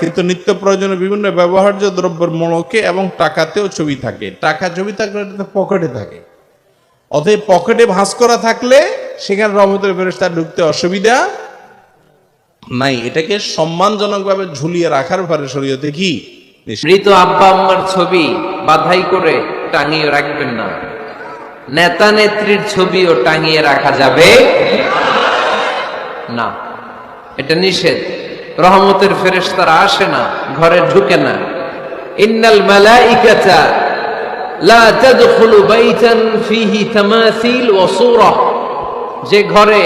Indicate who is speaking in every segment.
Speaker 1: কিন্তু নিত্য প্রয়োজনীয় বিভিন্ন ব্যবহার্য দ্রব্যের মোড়কে এবং টাকাতেও ছবি থাকে। টাকা ছবি থাকলে পকেটে থাকে। অতএব পকেটে ভাঁজ করা থাকলে সেখানে রহমতের ফেরেশতা ঢুকতে অসুবিধা নাই। এটাকে সম্মানজনকভাবে ঝুলিয়ে রাখার ব্যাপারে শরীয়তে কি।
Speaker 2: মৃত আব্বা আম্মার ছবি বাধাই করে টাঙিয়ে রাখবেন না। নেতা নেত্রীর ছবিও টাঙিয়ে রাখা যাবে না। এটা নিষেধ। রহমতের ফেরেশতারা আসে না, ঘরে ঢুকে না। ইন্নাল মালাইকাতা লা তাদখুলু বাইতান ফিহি তামাসিল ওয়া সূরাহ যে ঘরে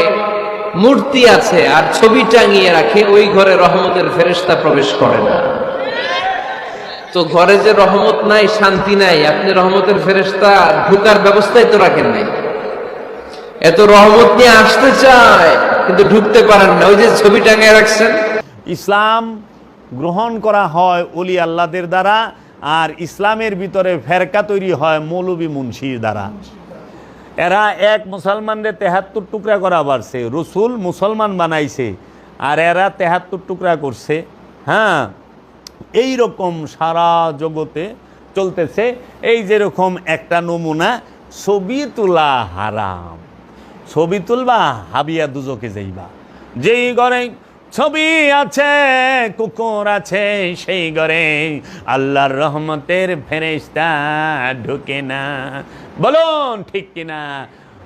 Speaker 2: মূর্তি আছে আর ছবি টাঙিয়ে রাখে, ওই ঘরে রহমতের ফেরেশতা প্রবেশ করে না। তো ঘরে যে রহমত নাই, শান্তি নাই, আপনি রহমতের ফেরেশতা ঢুকার ব্যবস্থাই তো রাখেন নাই। এত রহমত নিয়ে আসতে চায়, কিন্তু ঢুকতে পারেন না। ওই যে ছবি টাঙিয়ে রাখছেন
Speaker 3: ইসলাম গ্রহণ করা হয় অলি আল্লাদের দ্বারা আর ইসলামের ভিতরে ফেরকা তৈরি হয় মৌলবী মুন্সির দ্বারা। এরা এক মুসলমানদের তেহাত্তর টুকরা করা পারছে রসুল মুসলমান বানাইছে আর এরা তেহাত্তর টুকরা করছে। হ্যাঁ এই রকম সারা জগতে চলতেছে। এই যেরকম একটা নমুনা ছবি তোলা হারাম। ছবি তুলবা হাবিয়া দুজকে যাইবা। যেই ঘরে ছবি আছে, কুকুর আছে সেই ঘরে। আল্লাহর রহমতের ফেরেশতা ঢুকে না। বলুন, ঠিক কিনা?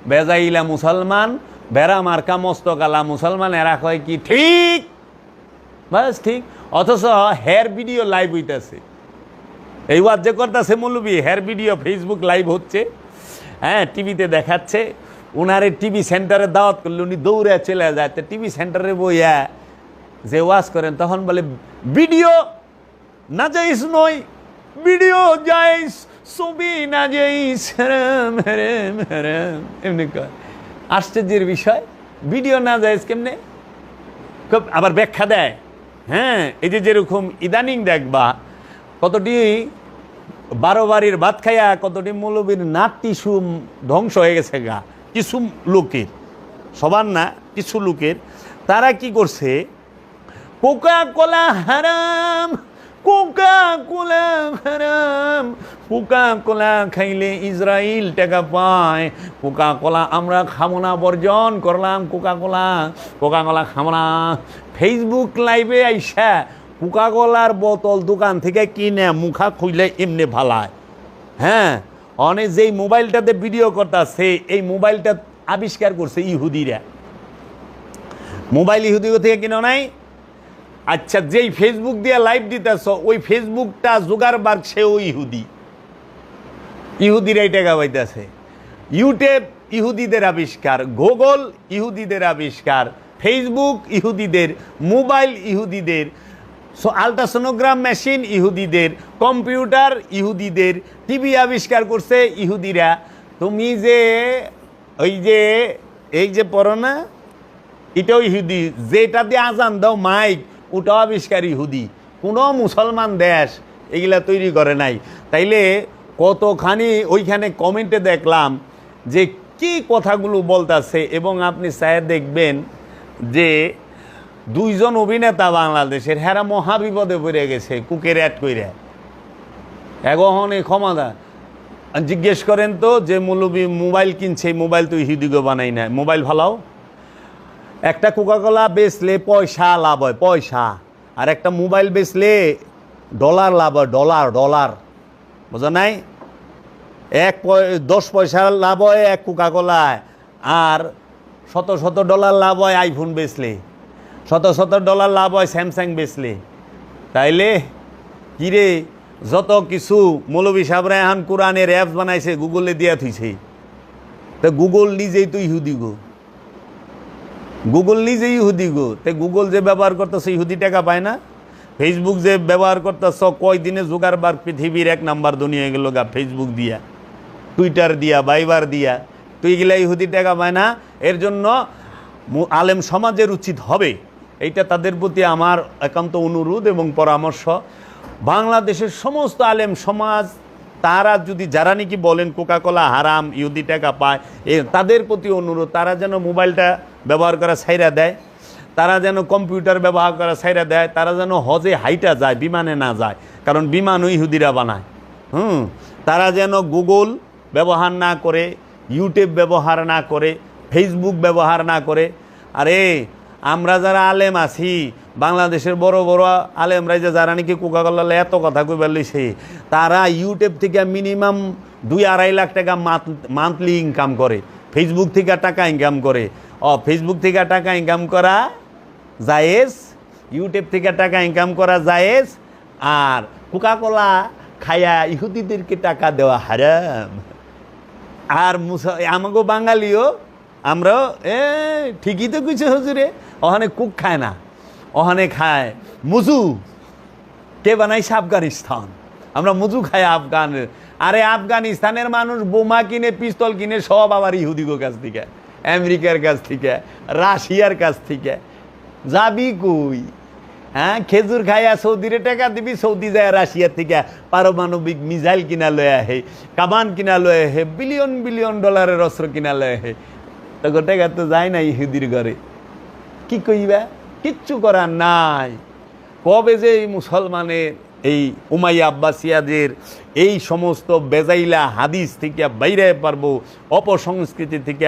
Speaker 3: বেজাইলা মুসলমান, বেড়া মার্কা মস্তকালা মুসলমান, এরা কয় কি ঠিক? বাস ঠিক। অথচ হেয়ার ভিডিও লাইভ হইতেছে। এই ওয়াজ যে করতেছে মৌলবি হেয়ার ভিডিও ফেসবুক লাইভ হচ্ছে। হ্যাঁ টিভিতে দেখাচ্ছে। উনারে টিভি সেন্টারে দাওয়াত করলে উনি দৌড়ে চলে যায়। টিভি সেন্টারে বইয়া যে ওয়াজ করেন, তখন বলে, ভিডিও না যাইস নয়, ভিডিও যাইস ছবি না যাইস হ্যারাম এমনি কয়। আশ্চর্যের বিষয়, ভিডিও না যাইস কেমনে? খুব আবার ব্যাখ্যা দেয়। হ্যাঁ এই যে যেরকম ইদানিং দেখবা, কতটি বারো বাড়ির ভাত খাইয়া কতটি মৌলবীর নাট টিস্যু ধ্বংস হয়ে গেছে গা। কিছু লোকের, সবার না, কিছু লোকের, তারা কি করছে কোকা কোলা হারাম, কোকা কোলা হারাম। কোকা কোলা খাইলে ইসরায়েল টাকা পায়। কোকা কোলা আমরা খাব না, বর্জন করলাম কোকা কোলা। কোকা কোলা খাব না। ফেসবুক লাইভে আইসা কোকা কোলার বোতল দোকান থেকে কিনে মুখা খুইলে এমনি ভালায়। হ্যাঁ অনেক যেই মোবাইলটাতে ভিডিও করতেছে, এই মোবাইলটা আবিষ্কার করছে ইহুদিরা। মোবাইল ইহুদি থেকে কিনো নাই? আচ্ছা যেই ফেসবুক দিয়ে লাইভ দিতেছ, ওই ফেসবুকটা জোগাড়বার্গ সেও ইহুদি। ইহুদিরাই টাকা পাইতেছে ইউটিউব ইহুদিদের আবিষ্কার গুগল ইহুদিদের আবিষ্কার ফেসবুক ইহুদিদের, মোবাইল ইহুদিদের, সো আলট্রাসোনোগ্রাম মেশিন ইহুদিদের, কম্পিউটার ইহুদিদের, টিভি আবিষ্কার করছে ইহুদিরা। তুমি যে ওই যে, এই যে পড়ো না, এটাও ইহুদি। যেটা দিয়ে আজান দাও, মাইক। ওটাও আবিষ্কার ইহুদি কোনো মুসলমান দেশ এগুলা তৈরি করে নাই। তাইলে কতখানি ওইখানে কমেন্টে দেখলাম যে কি কথাগুলো বলতাছে এবং আপনি চায় দেখবেন যে দুইজন অভিনেতা বাংলাদেশের হেরা মহাবিপদে পড়ে গেছে কুকের অ্যাড কইরা। এগহনে ক্ষমা দা। জিজ্ঞেস করেন তো যে মৌলবী মোবাইল কিনছে, মোবাইল তো ইহুদিগো বানাই না মোবাইল ভালাও একটা কোকাকোলা বেচলে পয়সা লাভ হয়, পয়সা। আর একটা মোবাইল বেচলে ডলার লাভ হয় ডলার ডলার বোঝা নাই? এক দশ পয়সা লাভ হয় এক কোকাকোলায় আর শত শত ডলার লাভ হয় আইফোন বেচলে। শত শত ডলার লাভ হয় স্যামসাং বেচলে। তাইলে কিরে যত কিছু মৌলবী সাহেবরা এখন কোরআনের অ্যাপস বানাইছে গুগলে দিয়া থুইছে। তা গুগল নিজেই তো ইহুদি গো। গুগল নিজেই ইহুদি গো। তে গুগল যে ব্যবহার করতেছে, ইহুদি টাকা পায় না। ফেসবুক যে ব্যবহার করতেছ কয় দিনে জোগাড়বার পৃথিবীর এক নাম্বার দুনিয়া গেল গা ফেসবুক দিয়া। টুইটার দিয়া বাইবার দিয়া। তো এগুলা ইহুদি টাকা পায় না। এর জন্য আলেম সমাজের উচিত হবে। এইটা তাদের প্রতি আমার একান্ত অনুরোধ এবং পরামর্শ। বাংলাদেশের সমস্ত আলেম সমাজ তারা যদি যারা নাকি বলেন কোকাকোলা হারাম, ইহুদি টাকা পায়, এ তাদের প্রতি অনুরোধ, তারা যেন মোবাইলটা ব্যবহার করা ছাইরা দেয়, তারা যেন কম্পিউটার ব্যবহার করা ছাইরা দেয়, তারা যেন হজে হাইটা যায়, বিমানে না যায়, কারণ বিমানও ইহুদিরা বানায়। হুম, তারা যেন গুগল ব্যবহার না করে, ইউটিউব ব্যবহার না করে, ফেসবুক ব্যবহার না করে, আরে আমরা যারা আলেম আছি, বাংলাদেশের বড় বড় আলেমরা যে যারা নাকি কোকাকোলা এত কথা কইবার লইছে, তারা ইউটিউব থেকে মিনিমাম দুই আড়াই লাখ টাকা মান্থলি ইনকাম করে ফেসবুক থেকে টাকা ইনকাম করে। ও ফেসবুক থেকে টাকা ইনকাম করা জায়েজ ইউটিউব থেকে টাকা ইনকাম করা জায়েজ, আর কোকাকোলা খায়া ইহুদিদেরকে টাকা দেওয়া হারাম। আর মুসা আমাকে বাঙালিও, আমরাও, এ, ঠিকই তো কিছু হুজুরে। ওখানে কুক খায় না ওখানে খায় মুজু। কে বানাইছে আফগানিস্তান? আমরা মুজু খাই আফগান। আরে আফগানিস্তানের মানুষ বোমা কিনে, পিস্তল কিনে, সব আবার ইহুদিগো কাছ থেকে, আমেরিকার কাছ থেকে, রাশিয়ার কাছ থেকে। যাবি কই? হ্যাঁ খেজুর খাইয়া সৌদিরে টাকা দিবি, সৌদি যায় রাশিয়ার থেকে পারমাণবিক মিসাইল কিনা লয়ে আহে কামান কিনা লয়ে আহে, বিলিয়ন বিলিয়ন ডলারের অস্ত্র কিনা লয়ে আহে। তো টাকা তো যায় না ইহুদির ঘরে। কি কইবা? কিচ্ছু করার নাই। কবে যে এই মুসলমানের এই উমাইয়া আব্বাসিয়াদের এই সমস্ত বেজাইলা হাদিস থেকে বাইরে পারব, অপসংস্কৃতি থেকে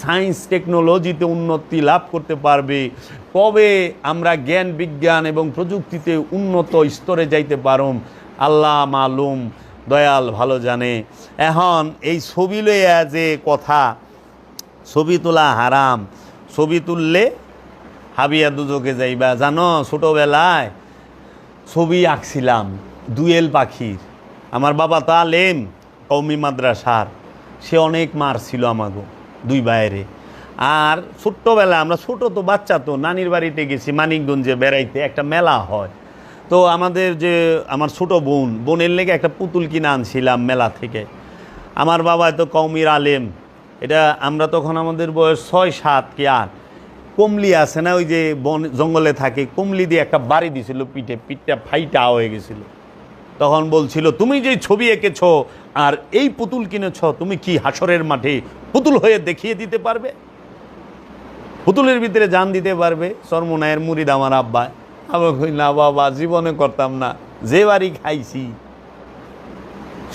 Speaker 3: সায়েন্স টেকনোলজিতে উন্নতি লাভ করতে পারবে, কবে আমরা জ্ঞান, বিজ্ঞান এবং প্রযুক্তিতে উন্নত স্তরে যাইতে পারম, আল্লাহ মালুম, দয়াল ভালো জানে। এখন এই ছবি লইয়া যে কথা, ছবি তোলা হারাম, ছবি তুললে হাবিয়া দুজকে যাইবা। জানো, ছোটোবেলায় ছবি আঁকছিলাম, দুয়েল পাখির। আমার বাবা তা আলেম কৌমি মাদ্রাসার। সে অনেক মার ছিল আমাগো, দুই বাইরে আর ছোট্টবেলা আমরা, ছোট তো বাচ্চা তো, নানির বাড়িতে গেছি, মানিকগঞ্জে বেড়াইতে, একটা মেলা হয়। তো আমাদের যে, আমার ছোট বোন, বোনের লেগে একটা পুতুল কিনে আনছিলাম মেলা থেকে। আমার বাবা তো কৌমির আলেম। এটা আমরা তখন আমাদের বয়স ছয়, সাত কি আট। কমলি আছে না, ওই যে বন, জঙ্গলে থাকে, কমলি দিয়ে একটা বাড়ি দিছিল পিঠে, পিঠটা ফাইটা হয়ে গেছিল। তখন বলছিল, তুমি যে ছবি এঁকেছ আর এই পুতুল কিনেছ, তুমি কি হাসরের মাঠে পুতুল হয়ে দেখিয়ে দিতে পারবে? পুতুলের ভিতরে জান দিতে পারবে সরমনায়ের মুরিদ আমার আব্বা। আমি না বাবা, জীবনে করতাম না, যে বাড়ি খাইছি,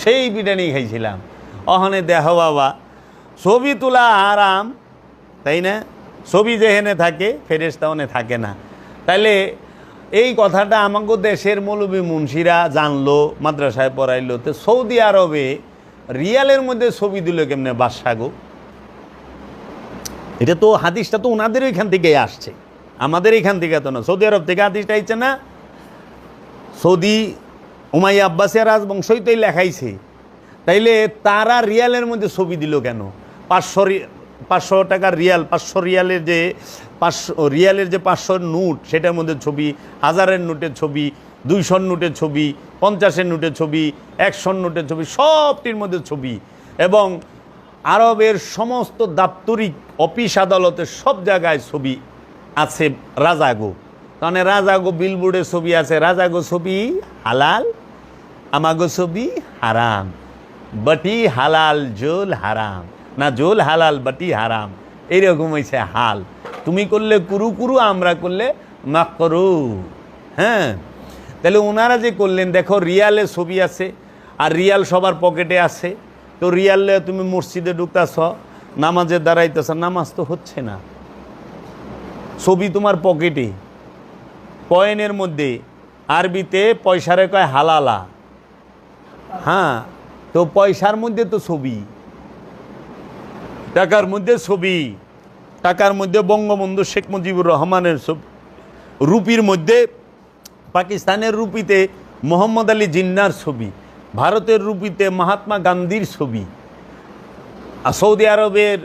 Speaker 3: সেই বিরিয়ানি খাইছিলাম। অহনে দেহ বাবা, ছবি তোলা আরাম, তাই না? ছবি যেহেনে থাকে ফেরেস্তা ওনে থাকে না। তাইলে এই কথাটা আমাকে দেশের মৌলবী মুন্সিরা জানলো, মাদ্রাসায় পড়াইলো। তো সৌদি আরবে রিয়ালের মধ্যে ছবি দিল কেমনে বাদশাগো এটা তো হাদিসটা তো ওনাদের এখান থেকেই আসছে। আমাদের এখান থেকে তো না, সৌদি আরব থেকে হাদিসটা আইছে না? সৌদি উমাই আব্বাসিয়া রাজবংশই তো লেখাইছে। তাইলে তারা রিয়ালের মধ্যে ছবি দিল কেন? পাঁচশো পাঁচশো টাকার রিয়াল, পাঁচশো রিয়ালের যে পাঁচশো রিয়ালের যে পাঁচশো নোট, সেটার মধ্যে ছবি, হাজারের নোটের ছবি, দুইশোর নোটের ছবি, পঞ্চাশের নোটের ছবি, একশোর নোটের ছবি, সবটির মধ্যে ছবি। এবং আরবের সমস্ত দাপ্তরিক অফিস আদালতের সব জায়গায় ছবি আছে রাজাগো। তাহলে রাজাগো বিলবোর্ডের ছবি আছে। রাজাগো ছবি হালাল, আমাগো ছবি হারাম। বাটি হালাল, জোল হারাম। না জোল হালাল, বাটি হারাম। এইরকম হয়েছে হাল। তুমি করলে কুরু কুরু, আমরা করলে মাকরু। হ্যাঁ? তাহলে ওনারা যে করলেন, দেখো, রিয়ালে ছবি আছে, আর রিয়াল সবার পকেটে আছে। তো রিয়ালে তুমি মসজিদে ঢুকতাছ নামাজের দাঁড়াইতেছ, নামাজ তো হচ্ছে না। ছবি তোমার পকেটে। কয়েনের মধ্যে। আরবিতে পয়সারে কয় হালালা। হ্যাঁ? তো পয়সার মধ্যে তো ছবি। টাকার মধ্যে ছবি, টাকার মধ্যে বঙ্গবন্ধু শেখ মুজিবুর রহমানের ছবি, রুপির মধ্যে পাকিস্তানের রুপিতে মোহাম্মদ আলী জিন্নার ছবি, ভারতের রুপিতে মহাত্মা গান্ধীর ছবি, আর সৌদি আরবের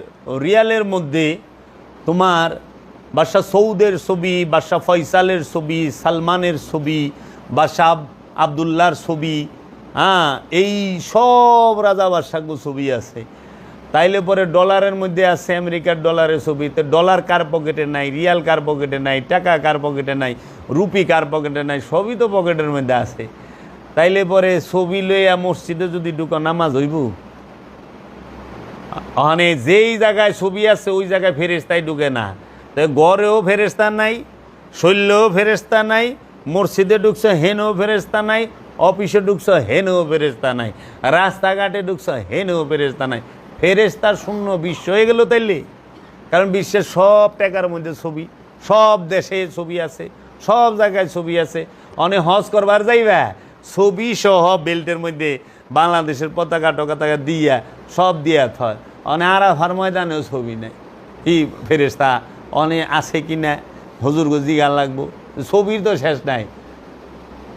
Speaker 3: রিয়ালের মধ্যে তোমার বাদশাহ সৌদের ছবি বাদশাহ ফয়সালের ছবি, সালমানের ছবি বাদশাহ আবদুল্লার ছবি হ্যাঁ এই সব রাজা বাদশাহ ছবি আছে। তাইলে পরে ডলারের মধ্যে আছে আমেরিকার ডলারের ছবি। তো ডলার কার পকেটে নাই, রিয়াল কার পকেটে নাই, টাকা কার পকেটে নাই, রুপি কার পকেটে নাই, সবই তো পকেটের মধ্যে আছে। তাইলে পরে ছবি লইয়া মসজিদে যদি ঢুকো, নামাজ হইব? মানে যেই জায়গায় ছবি আছে, ওই জায়গায় ফেরেস্তাই ঢুকে না। তো গড়েও ফেরেস্তা নাই, শৈল্যও ফেরেস্তা নাই, মসজিদে ঢুকছো, হেনও ফেরেস্তা নাই, অফিসে ঢুকছো, হেনও ফেরেস্তা নাই, রাস্তাঘাটে ঢুকছো, হেনও ফেরেস্তা নাই। ফেরেস্তার শূন্য, বিশ্ব হয়ে গেল তাইলে। কারণ বিশ্বের সব টাকার মধ্যে ছবি, সব দেশে ছবি আছে, সব জায়গায় ছবি আছে। অনেক হজ করবার যাইবা, ছবি সহ বেল্টের মধ্যে বাংলাদেশের পতাকা টকাতাকা দিয়া, সব দিয়া থয়। অনেক আরাফার ময়দানেও ছবি নেই। কি ফেরেস্তা অনেক আছে কি না? হজুর গজি গান লাগবো। ছবির তো শেষ নাই।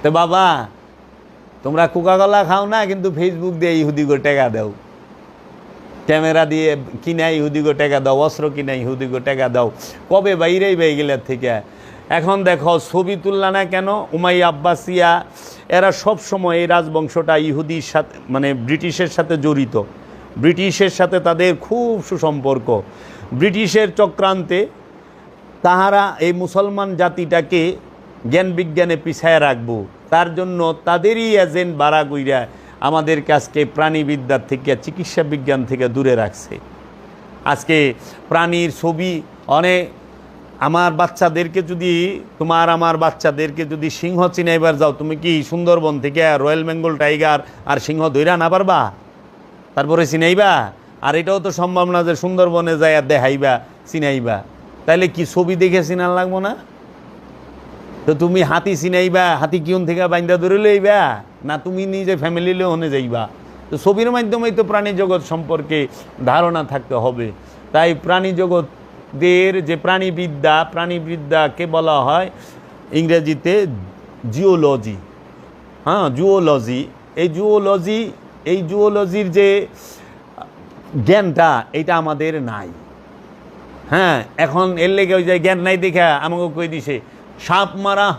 Speaker 3: তো বাবা, তোমরা কোকাকোলা খাও না, কিন্তু ফেসবুক দিয়ে ইহুদি গো টাকা দাও। ক্যামেরা দিয়ে কিনা ইহুদিগো টাকা দাও, অস্ত্র কিনা ইহুদিগো টাকা দাও। কবে বাইরেই বেয়ে গেলে থেকে? এখন দেখো ছবি তুললা না কেন? উমাই আব্বাসিয়া, এরা সব সময় এই রাজবংশটা ইহুদির সাথে মানে ব্রিটিশের সাথে জড়িত। ব্রিটিশের সাথে তাদের খুব সুসম্পর্ক। ব্রিটিশের চক্রান্তে তাহারা এই মুসলমান জাতিটাকে জ্ঞান বিজ্ঞানে পিছায় রাখব। তার জন্য তাদেরই এজেন্ট বাড়া কইরা আমাদের কাছকে প্রাণীবিদ্যার থেকে, চিকিৎসা বিজ্ঞান থেকে দূরে রাখছে। আজকে প্রাণীর ছবি অনেক আমার বাচ্চাদেরকে যদি, তোমার আমার বাচ্চাদেরকে যদি সিংহ চিনাইবার যাও, তুমি কি সুন্দরবন থেকে রয়্যাল বেঙ্গল টাইগার আর সিংহ ধইরা না পারবা? তারপরে চিনাইবা? আর এটাও তো সম্ভব না যে সুন্দরবনে যায় আর দেখাইবা, চিনাইবা। তাইলে কি ছবি দেখে চিনার লাগবো না? তো তুমি হাতি চিনাইবা, হাতি কিউন থেকে বাইন্দা ধরে লইবা? না তুমি নিজে ফ্যামিলি হনে যাইবা। তো ছবির মাধ্যমেই তো প্রাণী জগৎ সম্পর্কে ধারণা থাকতে হবে। তাই প্রাণী জগতের যে প্রাণীবিদ্যা, প্রাণীবিদ্যাকে বলা হয় ইংরেজিতে জিওলজি হ্যাঁ জুওলজি এই জুওলজি এই জুওলজির যে জ্ঞানটা এটা আমাদের নাই। হ্যাঁ এখন এর লেগে ওই যে জ্ঞান নাই দেখা আমাকে কই দিছে, সাপ মারা,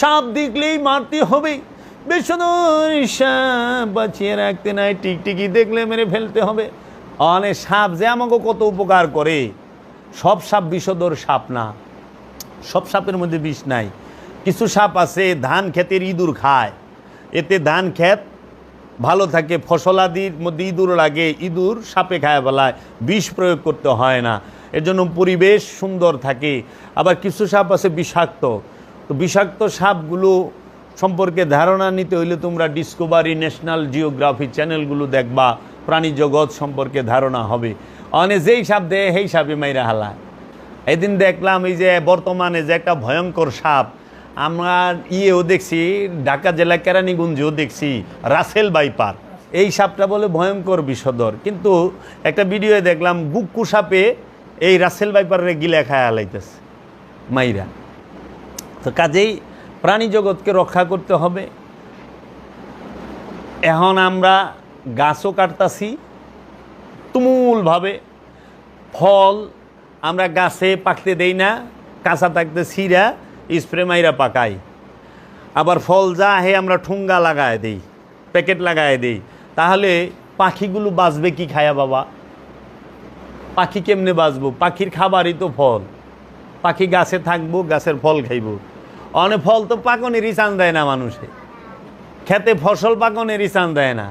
Speaker 3: সাপ দেখলেই মারতে হবে বেশদর সাপ বাঁচিয়ে রাখতে নাই টিকটিকি দেখলে মেরে ফেলতে হবে। অনেক সাপ যে আমাকে কত উপকার করে। সব সাপ বিষদর সাপ না। সব সাপের মধ্যে বিষ নাই। কিছু সাপ আছে, ধান ক্ষেতের ইঁদুর খায়। এতে ধান ক্ষেত ভালো থাকে ফসলাদির মধ্যে ইঁদুর লাগে, ইঁদুর সাপে খায় বেলায়। বিষ প্রয়োগ করতে হয় না। এর জন্য পরিবেশ সুন্দর থাকে। আবার কিছু সাপ আছে বিষাক্ত। তো বিষাক্ত সাপগুলো সম্পর্কে ধারণা নিতে হইলে তোমরা ডিসকভারি ন্যাশনাল জিওগ্রাফি চ্যানেলগুলো দেখবা, প্রাণী জগৎ সম্পর্কে ধারণা হবে। অনে যেই সাপ দেয় সেই সাপে মাইরা হালায় এদিন দেখলাম এই যে বর্তমানে যে একটা ভয়ঙ্কর সাপ, আমরা ইয়েও দেখছি, ঢাকা জেলা কেরানীগঞ্জেও দেখছি, রাসেল বাইপার। এই সাপটা বলে ভয়ঙ্কর বিষধর। কিন্তু একটা ভিডিওয়ে দেখলাম, গুক্কু সাপে এই রাসেল বাইপারে গিলে খায় হালাইতেছে, মাইরা। তো কাজেই প্রাণী জগৎকে রক্ষা করতে হবে। এখন আমরা গাছও কাটতাছি, তুমুলভাবে। ফল আমরা গাছে পাকতে দেই না, কাঁচা থাকতে ছিঁড়া, স্প্রে মাইরা পাকাই। আবার ফল যা হে আমরা ঠুঙ্গা লাগায় দেই, প্যাকেট লাগায় দেই। তাহলে পাখিগুলো বাঁচবে কি খায়া বাবা? পাখি কেমনে বাঁচবো? পাখির খাবারই তো ফল। পাখি গাছে থাকব, গাছের ফল খাইব। অনেক ফল তো পাকনেরই চান দেয় না মানুষে। খেতে ফসল পাকনেরই চান দেয় না।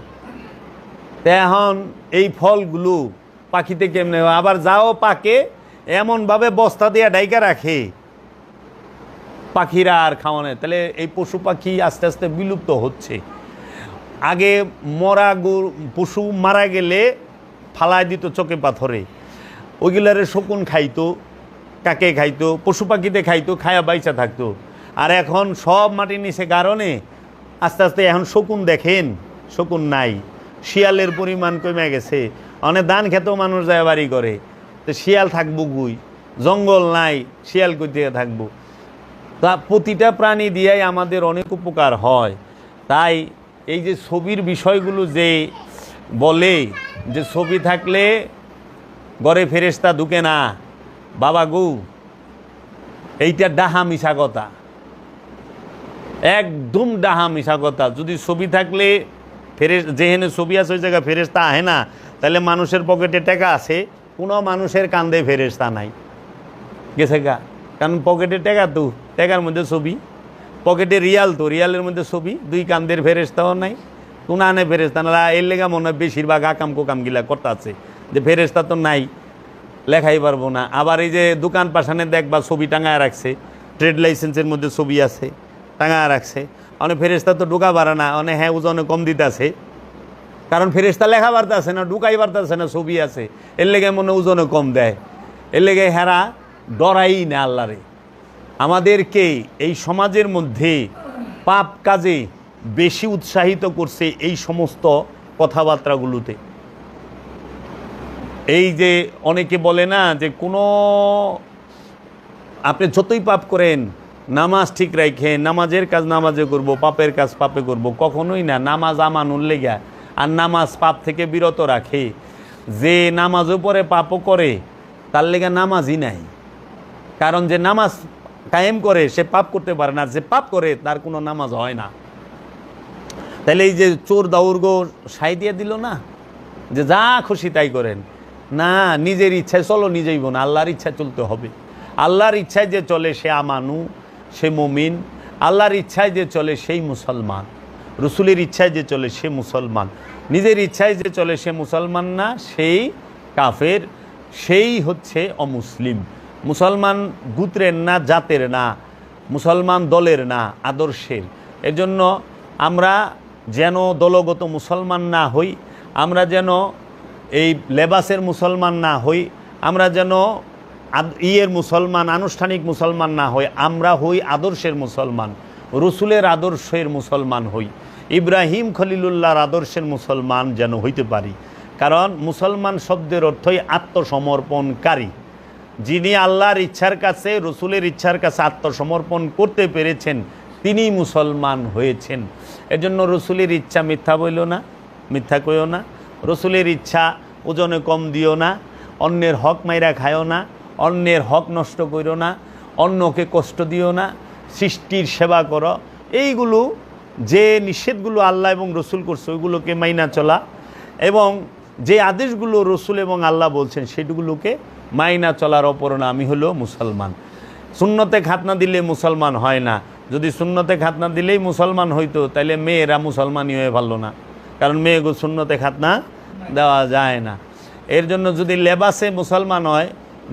Speaker 3: এখন এই ফলগুলো পাখিতে কেমনে? আবার যাও পাকে, এমনভাবে বস্তা দিয়ে ডাইকা রাখে। পাখিরা আর খাওয়ানো তাহলে এই পশু পাখি আস্তে আস্তে বিলুপ্ত হচ্ছে। আগে মরা পশু মারা গেলে ফালায় দিত চোখে পাথরে। ওইগুলারে শকুন খাইতো, কাকে খাইতো? পশু পাখিতে খাইতো, খায়া বাইচা থাকতো। আর এখন সব মাটির নিচে কারণে আস্তে আস্তে এখন শকুন দেখেন, শকুন নাই, শিয়ালের পরিমাণ কমে গেছে। অনেক ধান খেতেও মানুষ যায় বাড়ি করে, তো শিয়াল থাকব গুই জঙ্গল নাই, শিয়াল কই থেকে থাকব? তা প্রতিটা প্রাণী দিয়েই আমাদের অনেক উপকার হয়। তাই এই যে ছবির বিষয়গুলো যে বলে যে ছবি থাকলে গড়ে ফেরেস্তা ঢুকে না, বাবা গু, এইটা ডাহা মিশা কথা। একদম ডাহা মিশা কথা। যদি ছবি থাকলে ফেরেস যেহেনে ছবি আছে ওই জায়গায় ফেরেস্তা আহে না, তাহলে মানুষের পকেটে টাকা আছে, কোনো মানুষের কান্দে ফেরেস্তা নাই। গেছে গা? কারণ পকেটে টাকা তো, টাকার মধ্যে ছবি। পকেটে রিয়াল তো, রিয়ালের মধ্যে ছবি, দুই কান্দের ফেরেস্তাও নাই কোন আনে ফেরেস্তা না এর লেগা মনে হয় বেশিরভাগ আকাম কোকাম গিলা করতে আছে, যে ফেরেস্তা তো নাই, লেখাই পারব না। আবার এই যে দোকান পাশানে দেখবা ছবি টাঙায় রাখছে, ট্রেড লাইসেন্সের মধ্যে ছবি আছে। টাঙায় রাখছে। অনেক ফেরেস্তা তো ঢুকা পারে না, অনেক হ্যাঁ ওজনে কম দিতেছে। কারণ ফেরেস্তা লেখা পারতেছে না ঢুকাই পারতেছে না, ছবি আছে। এর লেগে মনে ওজনে কম দেয়। এর লেগে হেরা ডরাই না আল্লাহরে। আমাদেরকে এই সমাজের মধ্যে পাপ কাজে বেশি উৎসাহিত করছে এই সমস্ত কথাবার্তাগুলোতে। এই যে অনেকে বলে না যে কোনো আপনি যতই পাপ করেন নামাজ ঠিক রাখে নামাজের কাজ নামাজে করব, পাপের কাজ পাপে করব, কখনোই না। নামাজ আমানুর লেগা আর নামাজ পাপ থেকে বিরত রাখে। যে নামাজও পরে পাপও করে, তার লেগে নামাজই নাই। কারণ যে নামাজ কায়েম করে, সে পাপ করতে পারে না। যে পাপ করে, তার কোনো নামাজ হয় না। তাহলে এই যে চোর দাউর্গ সাই দিয়ে দিল না, যে যা খুশি তাই করেন। না, নিজের ইচ্ছায় চলো, নিজেই বোন। আল্লাহর ইচ্ছা চলতে হবে। আল্লাহর ইচ্ছায় যে চলে, সে আমানু সে মমিন, আল্লাহর ইচ্ছায় যে চলে সেই মুসলমান, রসুলের ইচ্ছায় যে চলে সে মুসলমান, নিজের ইচ্ছায় যে চলে সে মুসলমান না, সেই কাফের, সেই হচ্ছে অমুসলিম। মুসলমান গুত্রের না, জাতের না, মুসলমান দলের না, আদর্শের। এজন্য আমরা যেন দলগত মুসলমান না হই, আমরা যেন এই লেবাসের মুসলমান না হই, আমরা যেন ইয়ের মুসলমান, আনুষ্ঠানিক মুসলমান না হই, আমরা হই আদর্শের মুসলমান, রসুলের আদর্শের মুসলমান হই। ইব্রাহিম খলিলুল্লাহর আদর্শের মুসলমান যেন হইতে পারি। কারণ মুসলমান শব্দের অর্থই আত্মসমর্পণকারী। যিনি আল্লাহর ইচ্ছার কাছে, রসুলের ইচ্ছার কাছে আত্মসমর্পণ করতে পেরেছেন, তিনি মুসলমান হয়েছেন। এজন্য রসুলের ইচ্ছা মিথ্যা বইল না, মিথ্যা কইও না। রসুলের ইচ্ছা ওজনে কম দিও না, অন্যের হক মাইরা খায়ও না অন্যের হক নষ্ট করো না, অন্যকে কষ্ট দিও না, সৃষ্টির সেবা করো। এইগুলো যে নিষেধগুলো আল্লাহ এবং রসুল করছে, ওইগুলোকে মাইনা চলা এবং যে আদেশগুলো রসুল এবং আল্লাহ বলছেন, সেগুলোকে মাইনা চলার অপর আমি হলো মুসলমান। শূন্যতে খাতনা দিলে মুসলমান হয় না। যদি শূন্যতে খাতনা দিলেই মুসলমান হইতো তাহলে মেয়েরা মুসলমানই হয়ে পারল না। কারণ মেয়েগো শূন্যতে খাতনা দেওয়া যায় না। এর জন্য যদি লেবাসে মুসলমান হয়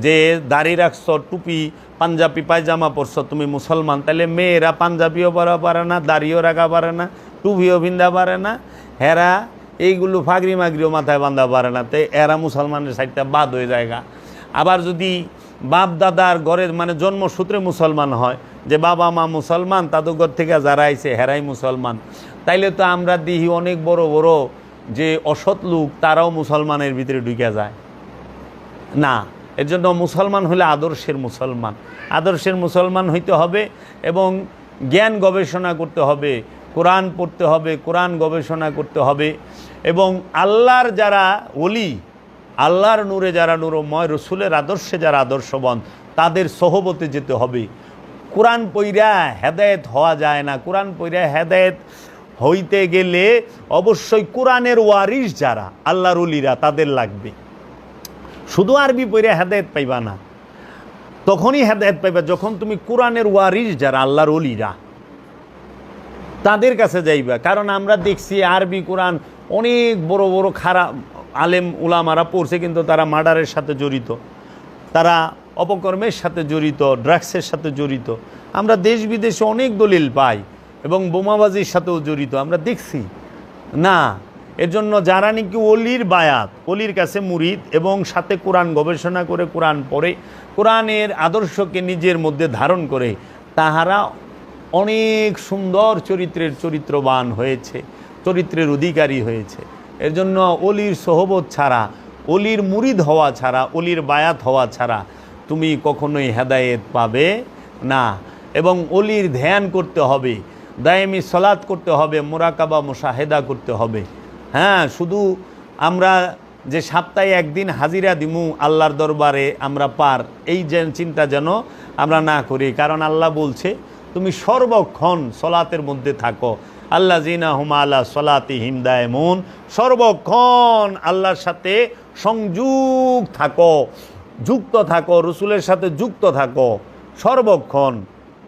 Speaker 3: যে দাড়ি রাখছ, টুপি, পাঞ্জাবি, পায়জামা পরছ, তুমি মুসলমান তাহলে মেয়েরা পাঞ্জাবিও পরা পারে না, দাড়িও রাখা পারে না, টুপিও ভিন্দা পারে না, হেরা এইগুলো ফাগরি মাগরিও মাথায় বাঁধা পারে না, তো এরা মুসলমানের সাইডটা বাদ হয়ে জায়গা আবার যদি বাপ দাদার ঘরের মানে জন্মসূত্রে মুসলমান হয়, যে বাবা মা মুসলমান, তাদের ঘর থেকে যারা আইছে হেরাই মুসলমান। তাইলে তো আমরা দিহি অনেক বড় বড় যে অসৎ লোক, তারাও মুসলমানের ভিতরে ঢুকে যায়। না। এর জন্য মুসলমান হলে আদর্শের মুসলমান। আদর্শের মুসলমান হইতে হবে এবং জ্ঞান গবেষণা করতে হবে, কোরআন পড়তে হবে, কোরআন গবেষণা করতে হবে এবং আল্লাহর যারা অলি আল্লাহর নূরে যারা নূরময়, রসুলের আদর্শে যারা আদর্শবন, তাদের সহবতে যেতে হবে। কোরআন পৈরা হেদায়েত হওয়া যায় না। কোরআন পৈরা হেদায়েত হইতে গেলে অবশ্যই কোরআনের ওয়ারিস যারা, আল্লাহর অলিরা তাদের লাগবে। শুধু আরবি পড়ে হেদায়ত পাইবা না, তখনই হেদায়ত পাইবা যখন তুমি কোরআনের ওয়ারিস যারা, আল্লাহর অলিরা তাদের কাছে যাইবা। কারণ আমরা দেখছি আরবি কোরআন অনেক বড় বড় খারাপ আলেম উলামারা পড়ছে, কিন্তু তারা মার্ডারের সাথে জড়িত, তারা অপকর্মের সাথে জড়িত, ড্রাগসের সাথে জড়িত। আমরা দেশ বিদেশে অনেক দলিল পাই এবং বোমাবাজির সাথেও জড়িত। আমরা দেখছি, না এর জন্য যারা নাকি অলির বায়াত, অলির কাছে মুরিদ এবং সাথে কোরআন গবেষণা করে কোরআন পড়ে, কোরআনের আদর্শকে নিজের মধ্যে ধারণ করে, তাহারা অনেক সুন্দর চরিত্রের চরিত্রবান হয়েছে, চরিত্রের অধিকারী হয়েছে। এর জন্য অলির সহবত ছাড়া, অলির মুরিদ হওয়া ছাড়া, অলির বায়াত হওয়া ছাড়া তুমি কখনোই হেদায়েত পাবে না। এবং অলির ধ্যান করতে হবে, দায়েমি সলাৎ করতে হবে, মোরাকাবা, মোশাহেদা করতে হবে। হ্যাঁ শুধু আমরা যে সপ্তাহে একদিন হাজিরা দিমু আল্লাহর দরবারে আমরা পার, এই যে চিন্তা যেন আমরা না করি। কারণ আল্লাহ বলছে, তুমি সর্বক্ষণ সলাতের মধ্যে থাকো। আল্লাহ জিনা হুমা আল্লাহ সলাতি হিমদায়মুন সর্বক্ষণ আল্লাহর সাথে সংযুগ থাকো, যুক্ত থাকো, রসুলের সাথে যুক্ত থাকো। সর্বক্ষণ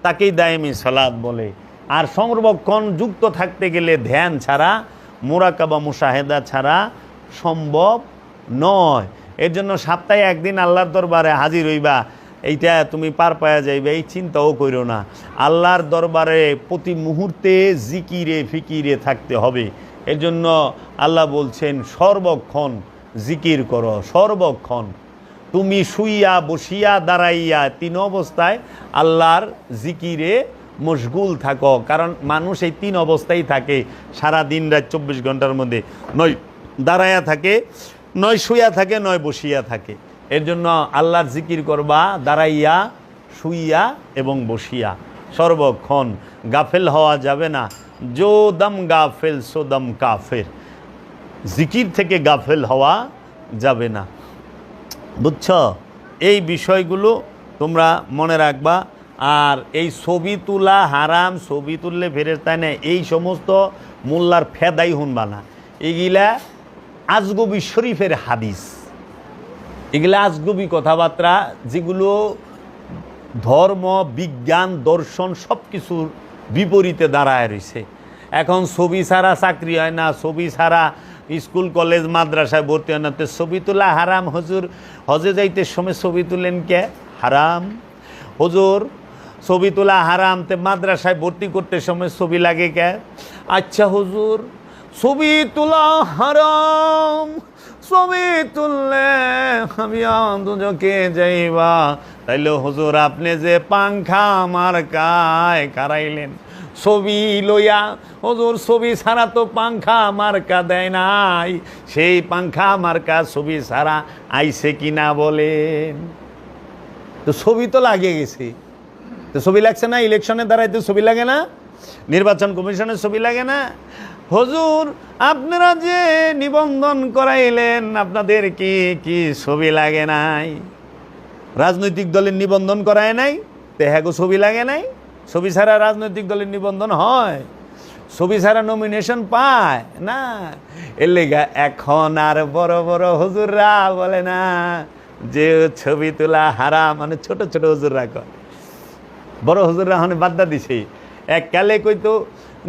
Speaker 3: তাকেই দায়মি সালাদ বলে। আর সর্বক্ষণ যুক্ত থাকতে গেলে ধ্যান ছাড়া মোরাকাবা মুশাহেদা ছাড়া সম্ভব নয়। এর জন্য সপ্তাহে একদিন আল্লাহর দরবারে হাজির হইবা, এইটা তুমি পার পাওয়া যাইবে, এই চিন্তাও করো না। আল্লাহর দরবারে প্রতি মুহূর্তে জিকিরে, ফিকিরে থাকতে হবে। এর জন্য আল্লাহ বলছেন, সর্বক্ষণ জিকির করো, সর্বক্ষণ। তুমি শুইয়া, বসিয়া, দাঁড়াইয়া, তিন অবস্থায় আল্লাহর জিকিরে মশগুল থাকো, কারণ মানুষ এই তিন অবস্থায় থাকে সারা দিন রাত চব্বিশ ঘণ্টার মধ্যে। নয় দাঁড়াইয়া থাকে, নয় শুইয়া থাকে, নয় বসিয়া থাকে। এর জন্য আল্লাহর জিকির করবা, দাঁড়াইয়া, শুইয়া এবং বসিয়া। সর্বক্ষণ গাফেল হওয়া যাবে না। জো দম গাফেল, সো দম কাফের। জিকির থেকে গাফেল হওয়া যাবে না। বুঝছ? এই বিষয়গুলো তোমরা মনে রাখবা। আর এই ছবি তোলা হারাম, ছবি তুললে ফেরের তাই না? এই সমস্ত মোল্লার ফেদাই শুনবা না এগুলা আজগবি শরীফের হাদিস। এগুলা আজগবি কথাবার্তা, যেগুলো ধর্ম, বিজ্ঞান, দর্শন সব কিছুর বিপরীতে দাঁড়ায় রয়েছে। এখন ছবি ছাড়া চাকরি হয় না, ছবি ছাড়া স্কুল, কলেজ, মাদ্রাসায় ভর্তি হয় না। তো ছবি তোলা হারাম, হজুর হজে যাইতে সময় ছবি তুলেন কে? হারাম। হজুর ছবি তোলা হারাম, তে মাদ্রাসায় ভর্তি করতে সময় ছবি লাগে কে? আচ্ছা হুজুর, ছবি তোলা হারাম, ছবি তুললে আমি দুজকে যাইবা। তাইলে হুজুর, আপনি যে পাংখা আমার কায় কারাইলেন, ছবি লইয়া, হজুর, ছবি ছাড়া তো পাংখা মার্কা দেয় নাই। সেই পাংখা মার্কা ছবি ছাড়া আইছে কিনা বলেন? তো ছবি তো লাগে গেছে। তো ছবি লাগছে না, ইলেকশনের ইলেকশনে দাঁড়াইতে ছবি লাগে না, নির্বাচন কমিশনের ছবি লাগে না। হজুর, আপনারা যে নিবন্ধন করাইলেন, আপনাদের কি কি ছবি লাগে নাই? রাজনৈতিক দলের নিবন্ধন করায় নাই তেহাগো ছবি লাগে নাই? ছবি ছাড়া রাজনৈতিক দলের নিবন্ধন হয়? ছবি ছাড়া নমিনেশন পায়? না। এর লেগা এখন আর বড় বড় হজুররা বলে না, যে ছবি তোলা হারা মানে ছোট ছোট হজুররা কয় বড় হুজুররা হনে বাদ্দা দিছে। এক কালে কইতো,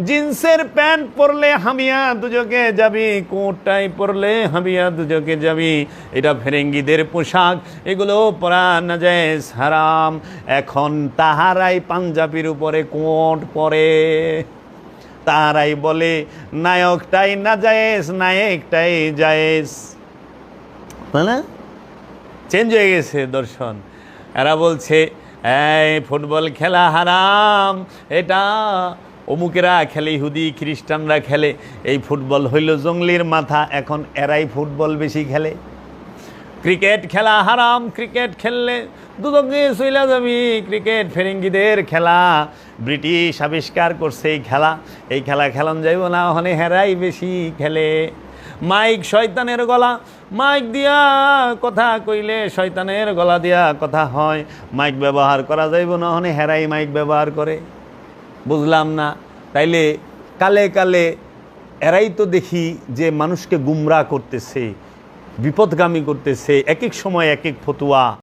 Speaker 3: জিন্সের প্যান্ট পরলে হামিয়া দুজকে যাবি, কোটটাই পরলে হামিয়া দুজকে যাবি। এটা ফেরেঙ্গিদের পোশাক, এগুলো পরা না যায় হারাম। এখন তাহারাই পাঞ্জাবির উপরে কোট পরে। তাহারাই বলে, নায়কটাই না যায়স নায়কটাই যায়স না চেঞ্জ হয়ে গেছে দর্শন। এরা বলছে এই ফুটবল খেলা হারাম, এটা অমুকেরা খেলে, ইহুদি, খ্রিস্টানরা খেলে। এই ফুটবল হইল জঙ্গলির মাথা, এখন এরাই ফুটবল বেশি খেলে। ক্রিকেট খেলা হারাম, ক্রিকেট খেললে দুদকে চইলা যাবি। ক্রিকেট ফেরেঙ্গিদের খেলা, ব্রিটিশ আবিষ্কার করছে এই খেলা। এই খেলা খেলন যাইব না ওখানে হেরাই বেশি খেলে। মাইক শয়তানের গলা। মাইক দিয়া কথা কইলে শয়তানের গলা দিয়া কথা হয়। মাইক ব্যবহার করা যাইব না, হনে হেরাই মাইক ব্যবহার করে। বুঝলাম না। তাইলে কালে কালে এরাই তো দেখি যে মানুষকে গুমরা করতেছে, বিপদগামী করতেছে এক এক সময় এক এক ফতুয়া।